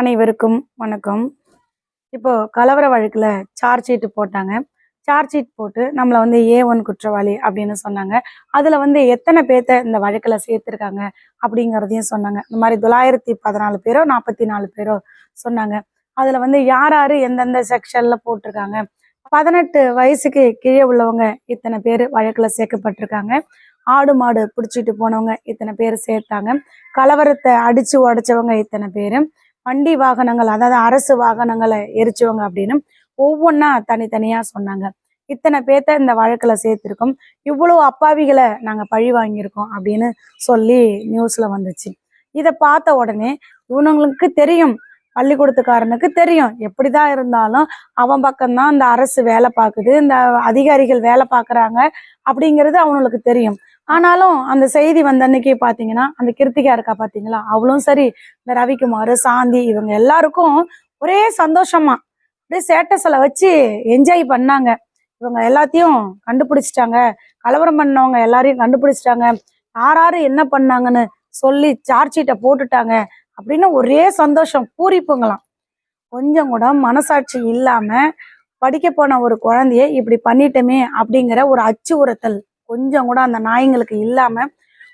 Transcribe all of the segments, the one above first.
அனைவருக்கும் வணக்கம். இப்போ கலவர வழக்கில் சார்ஜ் ஷீட்டு போட்டாங்க. சார்ஜ் ஷீட் போட்டு நம்மளை வந்து ஏ ஒன் குற்றவாளி அப்படின்னு சொன்னாங்க. அதில் வந்து எத்தனை பேர்த்த இந்த வழக்கில் சேர்த்துருக்காங்க அப்படிங்கிறதையும் சொன்னாங்க. இந்த மாதிரி தொள்ளாயிரத்தி பதினாலு பேரோ நாற்பத்தி நாலு பேரோ சொன்னாங்க. அதில் வந்து யார் யார் எந்தெந்த செக்ஷனில் போட்டிருக்காங்க. பதினெட்டு வயசுக்கு கீழே உள்ளவங்க இத்தனை பேர் வழக்கில் சேர்க்கப்பட்டிருக்காங்க. ஆடு மாடு பிடிச்சிட்டு போனவங்க இத்தனை பேர் சேர்த்தாங்க. கலவரத்தை அடித்து உடைச்சவங்க இத்தனை பேர். வண்டி வாகனங்கள் அதாவது அரசு வாகனங்களை எரிச்சவங்க அப்படின்னு ஒவ்வொன்றா தனித்தனியா சொன்னாங்க. இத்தனை பேர்த்த இந்த வழக்கில் சேர்த்துருக்கோம். இவ்வளோ அப்பாவிகளை நாங்கள் பழி வாங்கியிருக்கோம் அப்படின்னு சொல்லி நியூஸ்ல வந்துச்சு. இதை பார்த்த உடனே இவனுங்களுக்கு தெரியும். பள்ளிக்கூடத்துக்காரனுக்கு தெரியும். எப்படி தான் இருந்தாலும் அவன் பக்கம்தான் இந்த அரசு வேலை பார்க்குது இந்த அதிகாரிகள் வேலை பார்க்குறாங்க அப்படிங்கிறது அவனுங்களுக்கு தெரியும். ஆனாலும் அந்த செய்தி வந்த அன்னைக்கு பார்த்தீங்கன்னா அந்த கிருத்திகா இருக்கா பார்த்தீங்களா அவளும் சரி இந்த ரவிக்குமார் சாந்தி இவங்க எல்லாருக்கும் ஒரே சந்தோஷமா அப்படியே சேட்டஸில் வச்சு என்ஜாய் பண்ணாங்க. இவங்க எல்லாத்தையும் கண்டுபிடிச்சிட்டாங்க. கலவரம் பண்ணவங்க எல்லாரையும் கண்டுபிடிச்சிட்டாங்க. யார் என்ன பண்ணாங்கன்னு சொல்லி சார்ஜ் ஷீட்டை போட்டுட்டாங்க அப்படின்னு ஒரே சந்தோஷம் பூரிப்புங்களாம். கொஞ்சம் கூட மனசாட்சி இல்லாம படிக்க போன ஒரு குழந்தைய இப்படி பண்ணிட்டோமே அப்படிங்கிற ஒரு அச்சு உறுத்தல் கொஞ்சம் கூட அந்த நாய்ங்களுக்கு இல்லாம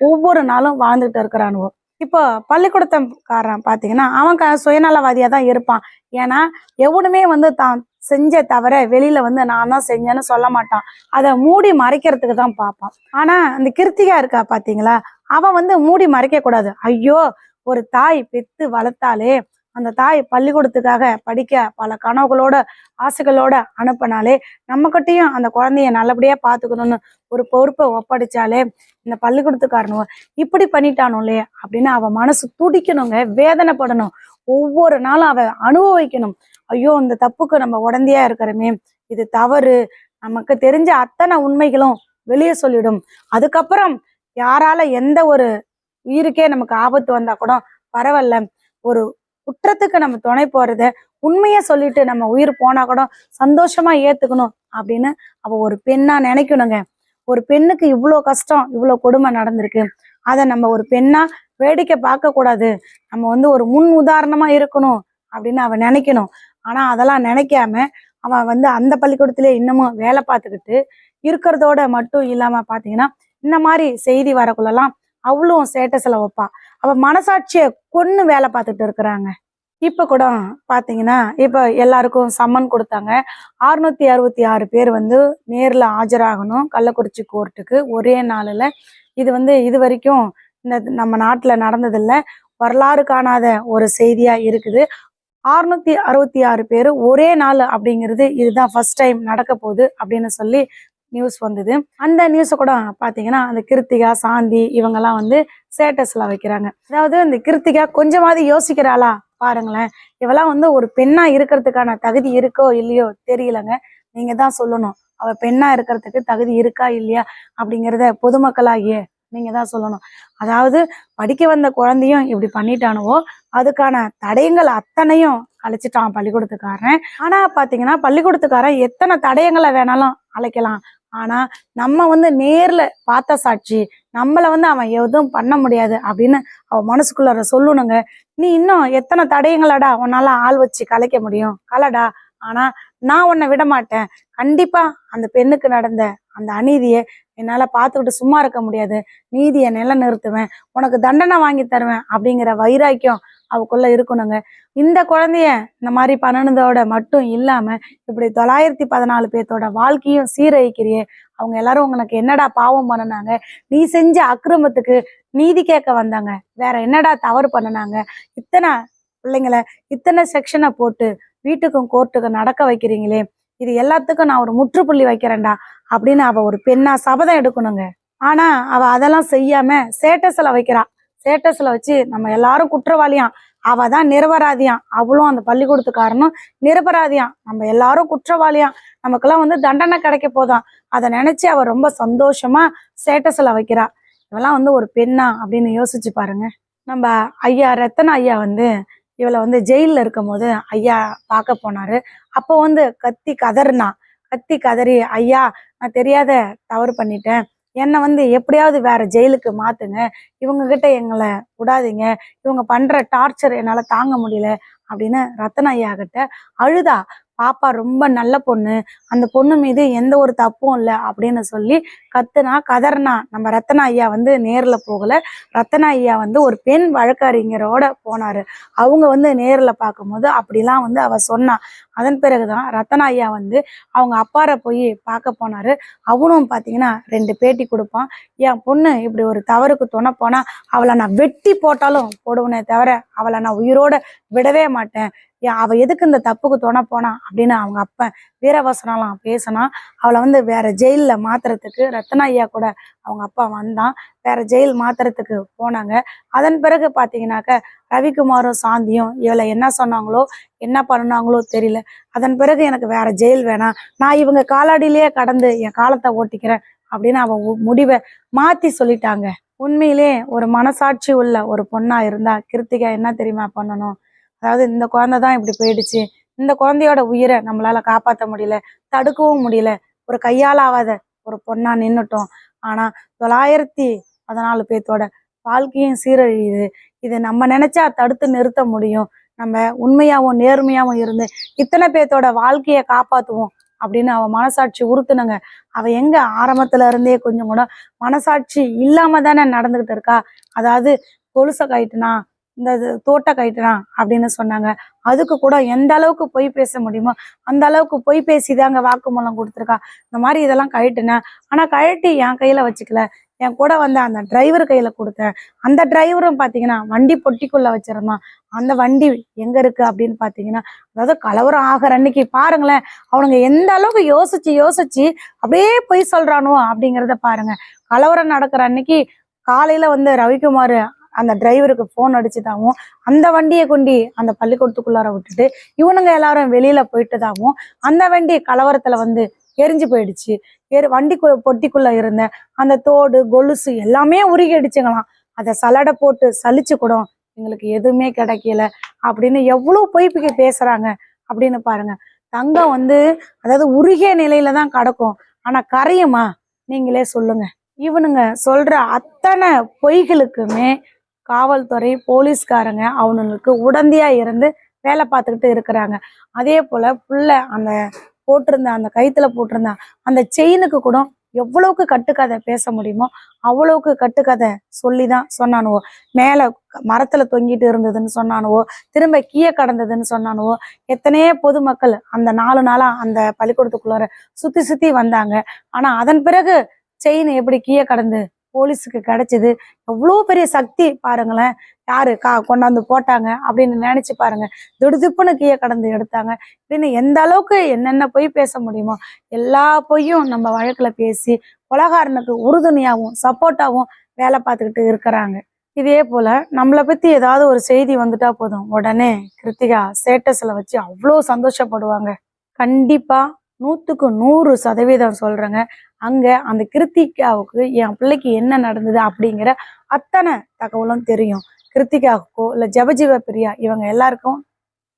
ஒவ்வொரு நாளும் வாழ்ந்துகிட்டு இருக்கிறானுவோ. இப்போ பள்ளிக்கூடத்தக்காரன் பாத்தீங்கன்னா அவன் க சுயநலவாதியா தான் இருப்பான். ஏன்னா எவனுமே வந்து தான் செஞ்ச தவிர வெளியில வந்து நான் தான் செஞ்சேன்னு சொல்ல மாட்டான். அதை மூடி மறைக்கிறதுக்கு தான் பார்ப்பான். ஆனா அந்த கிருத்திகா இருக்கா பாத்தீங்களா? அவன் வந்து மூடி மறைக்க கூடாது ஐயோ ஒரு தாய் பெத்து வளர்த்தாலே அந்த தாய் பள்ளிக்கூடத்துக்காக படிக்க பல கனவுகளோட ஆசைகளோட அனுப்பினாலே நம்மகிட்டயும் அந்த குழந்தைய நல்லபடியா பாத்துக்கணும்னு ஒரு பொறுப்பை ஒப்படைச்சாலே இந்த பள்ளிக்கூடத்துக்காரனுவ இப்படி பண்ணிட்டானும்லே அப்படின்னு அவ மனசு துடிக்கணுங்க வேதனைப்படணும். ஒவ்வொரு நாளும் அவ அனுபவிக்கணும். ஐயோ இந்த தப்புக்கு நம்ம உடந்தையா இருக்கிறோமே இது தவறு. நமக்கு தெரிஞ்ச அத்தனை உண்மைகளும் வெளியே சொல்லிடும். அதுக்கப்புறம் யாரால எந்த ஒரு உயிருக்கே நமக்கு ஆபத்து வந்தா கூட பரவாயில்ல. ஒரு குற்றத்துக்கு நம்ம துணை போறத உண்மையை சொல்லிட்டு நம்ம உயிர் போனா கூட சந்தோஷமா ஏத்துக்கணும் அப்படின்னு அவ ஒரு பெண்ணா நினைக்கணுங்க. ஒரு பெண்ணுக்கு இவ்வளோ கஷ்டம் இவ்வளோ கொடுமை நடந்திருக்கு. அதை நம்ம ஒரு பெண்ணா வேடிக்கை பார்க்க கூடாது. நம்ம வந்து ஒரு முன் உதாரணமா இருக்கணும் அப்படின்னு அவ நினைக்கணும். ஆனா அதெல்லாம் நினைக்காம அவன் வந்து அந்த பள்ளிக்கூடத்திலே இன்னமும் வேலை பார்த்துக்கிட்டு இருக்கிறதோட மட்டும் இல்லாம பாத்தீங்கன்னா இந்த மாதிரி செய்தி வரக்குள்ளலாம் அவ்வளோ ஸ்டேட்டஸ்ல வைப்பா அப்போ மனசாட்சியை கொன்னு வேலை பார்த்துட்டு இருக்கிறாங்க. இப்போ கூட பாத்தீங்கன்னா இப்போ எல்லாருக்கும் சம்மன் கொடுத்தாங்க. அறுநூத்தி அறுபத்தி ஆறு பேர் வந்து நேர்ல ஆஜராகணும் கள்ளக்குறிச்சி கோர்ட்டுக்கு ஒரே நாளில். இது வந்து இது வரைக்கும் இந்த நம்ம நாட்டுல நடந்ததில்ல. வரலாறு காணாத ஒரு செய்தியா இருக்குது. அறுநூத்தி அறுபத்தி ஆறு பேர் ஒரே நாள் அப்படிங்கிறது இதுதான் ஃபர்ஸ்ட் டைம் நடக்க போகுது அப்படின்னு சொல்லி நியூஸ் வந்தது. அந்த நியூஸை கூட பார்த்தீங்கன்னா அந்த கிருத்திகா சாந்தி இவங்கெல்லாம் வந்து ஸ்டேட்டஸில் வைக்கிறாங்க. அதாவது அந்த கிருத்திகா கொஞ்சமாவது யோசிக்கிறாளா? பாருங்களேன். இவெல்லாம் வந்து ஒரு பெண்ணா இருக்கிறதுக்கான தகுதி இருக்கோ இல்லையோ தெரியலங்க. நீங்கள் தான் சொல்லணும். அவள் பெண்ணா இருக்கிறதுக்கு தகுதி இருக்கா இல்லையா அப்படிங்கிறத பொதுமக்களாகிய நீங்கள் தான் சொல்லணும். அதாவது படிக்க வந்த குழந்தையும் இப்படி பண்ணிட்டானுவோ அதுக்கான தடயங்கள் அத்தனையும் கழிச்சிட்டான் பள்ளிக்கூடத்துக்காரன். ஆனால் பார்த்தீங்கன்னா பள்ளிக்கூடத்துக்காரன் எத்தனை தடயங்களை வேணாலும் அழைக்கலாம். ஆனா நம்ம வந்து நேர்ல பார்த்த சாட்சி நம்மள வந்து அவன் எதுவும் பண்ண முடியாது அப்படின்னு அவன் மனசுக்குள்ளார சொல்லணுங்க. நீ இன்னும் எத்தனை தடயங்களடா உன்னால ஆள் வச்சு கலைக்க முடியும்? கலடா. ஆனா நான் உன்னை விட மாட்டேன். கண்டிப்பா அந்த பெண்ணுக்கு நடந்த அந்த அநீதியை என்னால் பார்த்துக்கிட்டு சும்மா இருக்க முடியாது. நீதியை நிலைநிறுத்துவேன். உனக்கு தண்டனை வாங்கி தருவேன் அப்படிங்கிற வைராக்கியம் அவக்குள்ள இருக்கணுங்க. இந்த குழந்தைய இந்த மாதிரி பண்ணனதோட மட்டும் இல்லாம இப்படி தொள்ளாயிரத்தி பதினாலு பேர்த்தோட வாழ்க்கையும் சீரழிக்கிறியே. அவங்க எல்லாரும் உனக்கு என்னடா பாவம் பண்ணுனாங்க? நீ செஞ்ச அக்கிரமத்துக்கு நீதி கேட்க வந்தாங்க. வேற என்னடா தவறு பண்ணுனாங்க? இத்தனை பிள்ளைங்கள இத்தனை செக்ஷனை போட்டு வீட்டுக்கும் கோர்ட்டுக்கும் நடக்க வைக்கிறீங்களே இது எல்லாத்துக்கும் நான் ஒரு முற்றுப்புள்ளி வைக்கிறேன்டா அப்படின்னு அவ ஒரு பெண்ணா சபதம் எடுக்கணுங்க. ஆனா அவ அதெல்லாம் செய்யாம ஸ்டேட்டஸ்ல வைக்கிறா. ஸ்டேட்டஸ்ல வச்சு நம்ம எல்லாரும் குற்றவாளியாம். அவ தான் நிரபராதியாம். அவளும் அந்த பள்ளிக்கூடத்துக்காரனும் நிரபராதியாம். நம்ம எல்லாரும் குற்றவாளியாம். நமக்கெல்லாம் வந்து தண்டனை கிடைக்க போதான் அதை நினைச்சு அவ ரொம்ப சந்தோஷமா ஸ்டேட்டஸ்ல வைக்கிறா. இவெல்லாம் வந்து ஒரு பெண்ணா அப்படின்னு யோசிச்சு பாருங்க. நம்ம ஐயா ரத்தன ஐயா வந்து இவளை வந்து ஜெயிலில் இருக்கும் போது ஐயா பார்க்க போனார். அப்போ வந்து கத்தி கதறினா கத்தி கதறி ஐயா நான் தெரியாத தவறு பண்ணிட்டேன். என்னை வந்து எப்படியாவது வேற ஜெயிலுக்கு மாத்துங்க. இவங்க கிட்ட எங்களை விடாதீங்க. இவங்க பண்ற டார்ச்சர் என்னால் தாங்க முடியல. அப்படின்னு ரத்தன ஐயா கிட்ட அழுதா பாப்பா ரொம்ப நல்ல பொண்ணு. அந்த பொண்ணு மீது எந்த ஒரு தப்பும் இல்லை அப்படின்னு சொல்லி கத்துனா கதர்னா நம்ம ரத்தனா ஐயா வந்து நேரில் போகல. ரத்தனா ஐயா வந்து ஒரு பெண் வழக்கறிஞரோட போனாரு. அவங்க வந்து நேரில் பார்க்கும்போது அப்படிலாம் வந்து அவ சொன்னா. அதன் பிறகுதான் ரத்தனா ஐயா வந்து அவங்க அப்பாரை போய் பார்க்க போனாரு. அவனும் பார்த்தீங்கன்னா ரெண்டு பேட்டி கொடுப்பான். என் பொண்ணு இப்படி ஒரு தவறுக்கு துணை போனா அவளை நான் வெட்டி போட்டாலும் போடுவனே தவிர அவளை நான் உயிரோட விடவே மாட்டேன். ஏன் அவ எதுக்கு இந்த தப்புக்கு துணை போனா அப்படின்னு அவங்க அப்பா வீரவசனம்லாம் பேசினா அவளை வந்து வேற ஜெயிலில் மாத்துறதுக்கு ரத்னா ஐயா கூட அவங்க அப்பா வந்தான். வேற ஜெயில் மாத்துறதுக்கு போனாங்க. அதன் பிறகு பார்த்தீங்கன்னாக்க ரவிக்குமாரும் சாந்தியும் இவளை என்ன சொன்னாங்களோ என்ன பண்ணாங்களோ தெரியல. அதன் பிறகு எனக்கு வேற ஜெயில் வேணாம். நான் இவங்க காலாடியிலேயே கடந்து என் காலத்தை ஓட்டிக்கிறேன் அப்படின்னு அவன் உ- முடிவை மாத்தி சொல்லிட்டாங்க. உண்மையிலே ஒரு மனசாட்சி உள்ள ஒரு பொண்ணா இருந்தா கிருத்திகா என்ன தெரியுமா பண்ணணும்? அதாவது இந்த குழந்தை தான் இப்படி போயிடுச்சு. இந்த குழந்தையோட உயிரை நம்மளால காப்பாற்ற முடியல. தடுக்கவும் முடியல. ஒரு கையால் ஆகாத ஒரு பொண்ணா நின்றுட்டோம் ஆனா தொள்ளாயிரத்தி பதினாலு பேர்த்தோட வாழ்க்கையும் சீரழியுது. இதை நம்ம நினைச்சா தடுத்து நிறுத்த முடியும். நம்ம உண்மையாவும் நேர்மையாவும் இருந்து இத்தனை பேர்த்தோட வாழ்க்கையை காப்பாத்துவோம் அப்படின்னு அவ மனசாட்சி உறுத்துனங்க. அவ எங்க ஆரம்பத்துல இருந்தே கொஞ்சம் கூட மனசாட்சி இல்லாம தானே நடந்துகிட்டு இருக்கா? அதாவது கொலுசை காயிட்டுனா இந்த இது தோட்ட கயிட்டுனா அப்படின்னு சொன்னாங்க. அதுக்கு கூட எந்த அளவுக்கு பொய் பேச முடியுமோ அந்த அளவுக்கு பொய் பேசிதாங்க வாக்குமூலம் கொடுத்துருக்கா. இந்த மாதிரி இதெல்லாம் கழட்டுனேன். ஆனா கழட்டி என் கையில வச்சுக்கல. என் கூட வந்த அந்த டிரைவர் கையில கொடுத்தேன். அந்த டிரைவரும் பாத்தீங்கன்னா வண்டி பொட்டிக்குள்ள வச்சிருந்தான். அந்த வண்டி எங்க இருக்கு அப்படின்னு பாத்தீங்கன்னா அதாவது கலவரம் ஆகிற அன்னைக்கு பாருங்களேன் அவனுங்க எந்த அளவுக்கு யோசிச்சு யோசிச்சு அப்படியே பொய் சொல்றானோ அப்படிங்கிறத பாருங்க. கலவரம் நடக்கிற அன்னைக்கு காலையில வந்து ரவிக்குமார் அந்த டிரைவருக்கு ஃபோன் அடிச்சுதாகவும் அந்த வண்டியை கொண்டு அந்த பள்ளிக்கூடத்துக்குள்ளார விட்டுட்டு இவனுங்க எல்லாரும் வெளியில போயிட்டதாகவும் அந்த வண்டி கலவரத்துல வந்து எரிஞ்சு போயிடுச்சு. எரி வண்டிக்குள்ள பொட்டிக்குள்ள இருந்த அந்த தோடு கொலுசு எல்லாமே உருகி அடிச்சுங்களாம். அதை சலடை போட்டு சலிச்சு கூட எங்களுக்கு எதுவுமே கிடைக்கல. அப்படின்னு எவ்வளவு பொய்ப்பிக்க பேசுறாங்க அப்படின்னு பாருங்க. தங்கம் வந்து அதாவது உருகிய நிலையில தான் கிடக்கும். ஆனா கரையுமா? நீங்களே சொல்லுங்க. இவனுங்க சொல்ற அத்தனை பொய்களுக்குமே காவல்துறை போலீஸ்காரங்க அவனுங்களுக்கு உடந்தையா இருந்து வேலை பார்த்துக்கிட்டு இருக்கிறாங்க. அதே போல புள்ள அந்த போட்டிருந்த அந்த கயித்துல போட்டிருந்த அந்த செயினுக்கு கூட எவ்வளவுக்கு கட்டுக்கதை பேச முடியுமோ அவ்வளவுக்கு கட்டுக்கதை சொல்லி தான் சொன்னானுவோ. மேல மரத்துல தொங்கிட்டு இருந்ததுன்னு சொன்னானுவோ திரும்ப கீழே கடந்ததுன்னு சொன்னானுவோ. எத்தனையோ பொதுமக்கள் அந்த நாலு நாளா அந்த பள்ளிக்கூடத்துக்குள்ளார சுத்தி சுத்தி வந்தாங்க. ஆனா அதன் பிறகு செயின் எப்படி கீழே கடந்து போலீஸுக்கு கிடைச்சது. எவ்வளோ பெரிய சக்தி பாருங்களேன். யாரு கா கொண்டாந்து போட்டாங்க அப்படின்னு நினைச்சு பாருங்க. துடுதுப்புன்னு கீழே கடந்து எடுத்தாங்க. இப்படின்னு எந்த அளவுக்கு என்னென்ன பொய் பேச முடியுமோ எல்லா பொய்யும் நம்ம வழக்கில் பேசி கொலகாரனுக்கு உறுதுணையாகவும் சப்போர்ட்டாகவும் வேலை பார்த்துக்கிட்டு இருக்கிறாங்க. இதே போல நம்மளை பத்தி ஏதாவது ஒரு செய்தி வந்துட்டா போதும். உடனே கிருத்திகா ஸ்டேட்டஸ்ல வச்சு அவ்வளோ சந்தோஷப்படுவாங்க. கண்டிப்பா நூற்றுக்கு நூறு சதவீதம் சொல்கிறேங்க அங்கே அந்த கிருத்திகாவுக்கு என் பிள்ளைக்கு என்ன நடந்தது அப்படிங்கிற அத்தனை தகவலும் தெரியும். கிருத்திகாவுக்கோ இல்லை ஜெபஜீவ பிரியா இவங்க எல்லாருக்கும்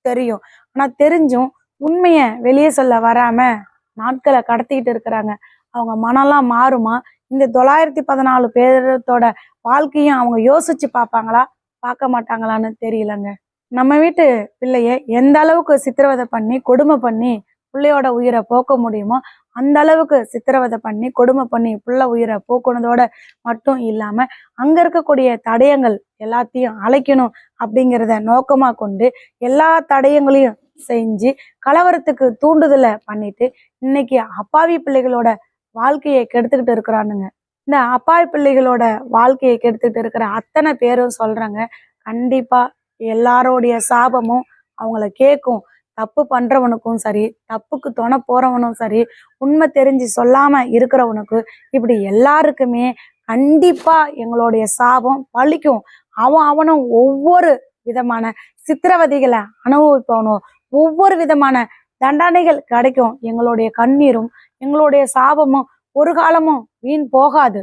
தெரியும். ஆனால் தெரிஞ்சும் உண்மையை வெளியே சொல்ல வராமல் நாட்களை கடத்திக்கிட்டு இருக்கிறாங்க. அவங்க மனம்லாம் மாறுமா? இந்த தொள்ளாயிரத்தி பதினாலு பேரத்தோட வாழ்க்கையும் அவங்க யோசிச்சு பார்ப்பாங்களா? பார்க்க மாட்டாங்களான்னு தெரியலங்க. நம்ம வீட்டு பிள்ளைய எந்த அளவுக்கு சித்திரவதை பண்ணி கொடுமை பண்ணி பிள்ளையோட உயிரை போக்க முடியுமோ அந்த அளவுக்கு சித்திரவதை பண்ணி கொடுமை பண்ணி புள்ள உயிரை போக்குனதோட மட்டும் இல்லாம அங்க இருக்கக்கூடிய தடயங்கள் எல்லாத்தையும் அழைக்கணும் அப்படிங்கிறத நோக்கமா கொண்டு எல்லா தடயங்களையும் செஞ்சு கலவரத்துக்கு தூண்டுதலை பண்ணிட்டு இன்னைக்கு அப்பாவி பிள்ளைகளோட வாழ்க்கையை கெடுத்துக்கிட்டு இருக்கிறானுங்க. இந்த அப்பாவி பிள்ளைகளோட வாழ்க்கையை கெடுத்துக்கிட்டு இருக்கிற அத்தனை பேரும் சொல்றாங்க கண்டிப்பா எல்லாரோடைய சாபமும் அவங்கள கேட்கும். தப்பு பண்ணுறவனுக்கும் சரி தப்புக்கு துணை போகிறவனும் சரி உண்மை தெரிஞ்சு சொல்லாமல் இருக்கிறவனுக்கு இப்படி எல்லாருக்குமே கண்டிப்பாக எங்களுடைய சாபம் பழிக்கும். அவன் அவனும் ஒவ்வொரு விதமான சித்திரவதைகளை அனுபவிப்பவனும் ஒவ்வொரு விதமான தண்டனைகள் கிடைக்கும். எங்களுடைய கண்ணீரும் எங்களுடைய சாபமும் ஒரு காலமும் வீண் போகாது.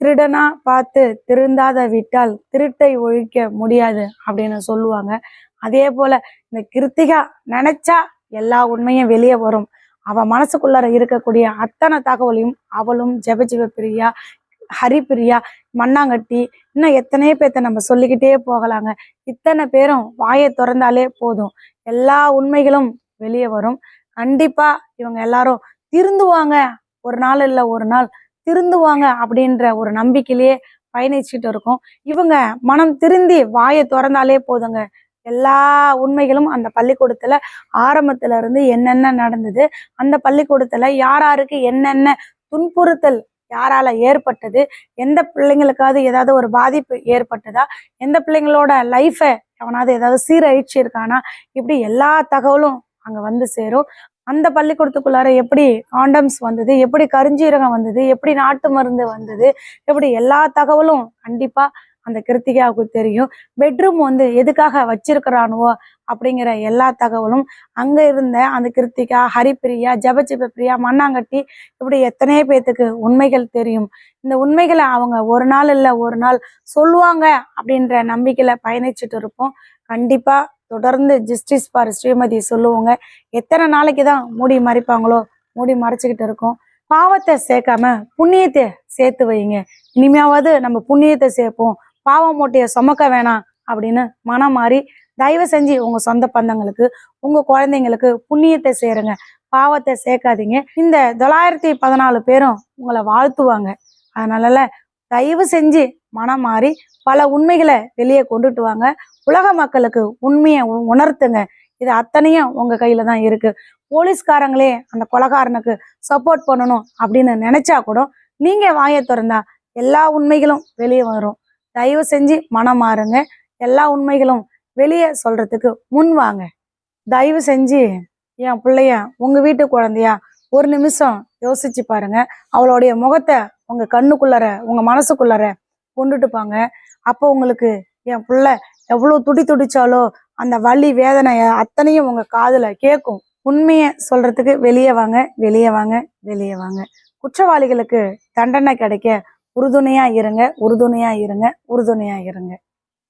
திருடனா பார்த்து திருந்தாத விட்டால் திருட்டை ஒழிக்க முடியாது அப்படின்னு சொல்லுவாங்க. அதே போல இந்த கிருத்திகா நினைச்சா எல்லா உண்மையும் வெளியே வரும். அவ மனசுக்குள்ளார இருக்கக்கூடிய அத்தனை தகவலையும் அவளும் ஜெபஜிவ பிரியா ஹரிப்பிரியா மண்ணாங்கட்டி இன்னும் எத்தனையோ பேர்த்த நம்ம சொல்லிக்கிட்டே போகலாங்க. இத்தனை பேரும் வாயை திறந்தாலே போதும். எல்லா உண்மைகளும் வெளியே வரும். கண்டிப்பா இவங்க எல்லாரும் திருந்துவாங்க. ஒரு நாள் இல்லை ஒரு நாள் திருந்துவாங்க அப்படின்ற ஒரு நம்பிக்கையிலேயே பயணிச்சுட்டு இருக்கோம். இவங்க மனம் திருந்தி வாயை திறந்தாலே போதுங்க. எல்லா உண்மைகளும் அந்த பள்ளிக்கூடத்துல ஆரம்பத்துல இருந்து என்னென்ன நடந்தது அந்த பள்ளிக்கூடத்துல யார் யாருக்கு என்னென்ன துன்புறுத்தல் யாரால ஏற்பட்டது எந்த பிள்ளைங்களுக்காவது ஏதாவது ஒரு பாதிப்பு ஏற்பட்டதா எந்த பிள்ளைங்களோட லைஃபை அவனாவது ஏதாவது சீரழிச்சு இருக்கானா இப்படி எல்லா தகவலும் அங்க வந்து சேரும். அந்த பள்ளிக்கூடத்துக்குள்ளார எப்படி காண்டம்ஸ் வந்தது எப்படி கருஞ்சீரகம் வந்தது எப்படி நாட்டு மருந்து வந்தது எப்படி எல்லா தகவலும் கண்டிப்பா அந்த கிருத்திகாவுக்கு தெரியும். பெட்ரூம் வந்து எதுக்காக வச்சிருக்கிறானுவோ அப்படிங்கிற எல்லா தகவலும் அங்கே இருந்த அந்த கிருத்திகா ஹரிப்பிரியா ஜபஜிப பிரியா மண்ணாங்கட்டி இப்படி எத்தனையோ பேர்த்துக்கு உண்மைகள் தெரியும். இந்த உண்மைகளை அவங்க ஒரு நாள் இல்லை ஒரு நாள் சொல்லுவாங்க அப்படின்ற நம்பிக்கையில் பயணிச்சுட்டு இருப்போம். கண்டிப்பாக தொடர்ந்து ஜஸ்டிஸ் பார் ஸ்ரீமதி சொல்லுவோங்க. எத்தனை நாளைக்கு தான் மூடி மறைப்பாங்களோ மூடி மறைச்சிக்கிட்டு இருக்கோம். பாவத்தை சேர்க்காம புண்ணியத்தை சேர்த்து வைங்க. இனிமையாவது நம்ம புண்ணியத்தை சேர்ப்போம். பாவ மூட்டையை சுமக்க வேணாம் அப்படின்னு மனம் மாறி தயவு செஞ்சு உங்க சொந்த பந்தங்களுக்கு உங்க குழந்தைங்களுக்கு புண்ணியத்தை சேருங்க. பாவத்தை சேர்க்காதீங்க. இந்த தொள்ளாயிரத்தி பதினாலு பேரும் உங்களை வாழ்த்துவாங்க. அதனால தயவு செஞ்சு மனம் மாறி பல உண்மைகளை வெளியே கொண்டுட்டு வாங்க. உலக மக்களுக்கு உண்மையை உணர்த்துங்க. இது அத்தனையும் உங்க கையில தான் இருக்கு. போலீஸ்காரங்களே அந்த கொலகாரனுக்கு சப்போர்ட் பண்ணணும் அப்படின்னு நினைச்சா கூட நீங்க வாயை திறந்தா எல்லா உண்மைகளும் வெளியே வரும். தயவு செஞ்சு மனம் மாறுங்க. எல்லா உண்மைகளும் வெளியே சொல்றதுக்கு முன் வாங்க. தயவு செஞ்சு என் பிள்ளைய உங்க வீட்டு குழந்தையா ஒரு நிமிஷம் யோசிச்சு பாருங்க. அவளுடைய முகத்தை உங்க கண்ணுக்குள்ளற உங்க மனசுக்குள்ளற கொண்டுட்டுப்பாங்க அப்போ உங்களுக்கு என் பிள்ளை எவ்வளோ துடி துடிச்சாலோ அந்த வலி வேதனையை அத்தனையும் உங்க காதுல கேட்கும். உண்மையை சொல்றதுக்கு வெளியே வாங்க வெளியே வாங்க வெளியே வாங்க. குற்றவாளிகளுக்கு தண்டனை கிடைக்க உறுதுணையாக இருங்க உறுதுணையாக இருங்க உறுதுணையாக இருங்க.